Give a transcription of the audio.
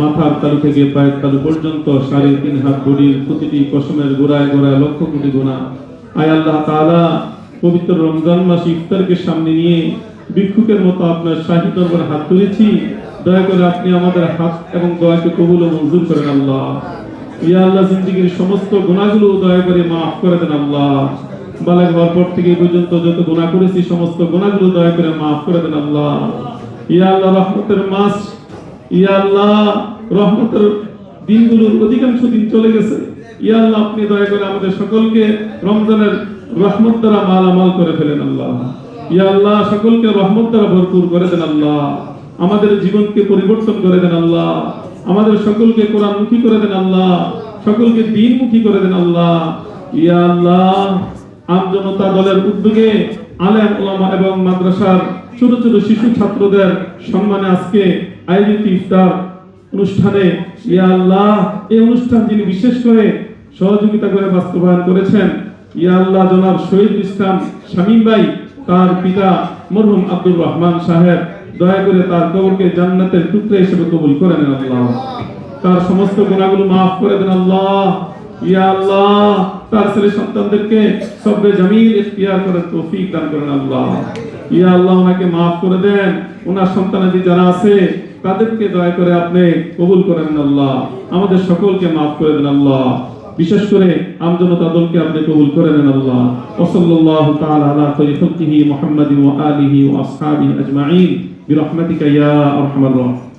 মাথার তালু থেকে পায়ের তালু পর্যন্ত সাড়ে তিন হাত বডির প্রতিটি পশমের গোড়ায় গোড়ায় লক্ষ কোটি গোনা আয় আল্লাহ তাআলা, পবিত্র রমজান মাস ইফতারকে সামনে নিয়ে ভিক্ষুকের মতো আপনার শাহী দরবারে হাত তুলেছি। দয়া করে আপনি আমাদের হাত এবং দয়াকে কবুল ও মঞ্জুর করেন আল্লাহ। ইয়া আল্লাহ, জিন্দিগির সমস্ত গুণাগুলো দয়া করে মাফ করে দেন আল্লাহ। বালেক হওয়ার পর থেকে পর্যন্ত যত গুণা করেছি, সমস্ত গুণাগুলো দয়া করে মাফ করে দেন আল্লাহ। ইয়া আল্লাহ, রহমতের মাস ইয়া আল্লাহ, রহমতের দিনগুলোর অধিকাংশ দিন চলে গেছে। ইয়া আল্লাহ, আপনি দয়া করে আমাদের সকলকে রমজানের রহমত দ্বারা মালামাল করে ফেলেন আল্লাহ। ইয়া আল্লাহ, সকলকে রহমত দ্বারা ভরপুর করে দেন আল্লাহ। আমাদের জীবনকে পরিবর্তন করে দেন আল্লাহ। আমাদের সকলকে কোরআনমুখী করে দেন আল্লাহ। সকলকে দিনমুখী করে দেন আল্লাহ। ইয়া আল্লাহ, আম জনতা দলের উদ্যোগে আলেম ওলামা এবং মাদ্রাসার ছোট ছোট শিশু ছাত্রদের সম্মানে আজকে আয়োজিত ইফতার অনুষ্ঠানে ইয়া আল্লাহ, এই অনুষ্ঠান যিনি বিশেষ করে সহযোগিতা করে বাস্তবায়ন করেছেন, ইয়া আল্লাহ জনাব শহীদ ইসলাম শামীম ভাই, তার পিতা মরহুম আব্দুর রহমান সাহেব, দয়া করে তার কবরকে জান্নাতের টুকরা হিসেবে কবুল করে নেন আল্লাহ। তার সমস্ত গুণাগুলো মাফ করে দেন আল্লাহ। ইয়া আল্লাহ, তার ছেলে সন্তানদেরকে সবে জামিল ইখতিয়ার করার তৌফিক দান করেন আল্লাহ। ইয়া আল্লাহ, ওনাকে মাফ করে দেন। ওনার সন্তানাদি যারা আছে তাদেরকে দয়া করে আপনি কবুল করেন আল্লাহ। আমাদের সকলকে মাফ করে দেন আল্লাহ। বিশেষ করে আমজনতা দলকে আপনি কবুল করে নেন আল্লাহ ওসল্লাল্লাহু তাআলা আলা খায়রি খালকিহি মুহাম্মাদিন ওয়া আলিহি ওয়া আসহাবিহি আজমাইন। বিরহমাতিকা ইয়া আরহামার রাহিমিন।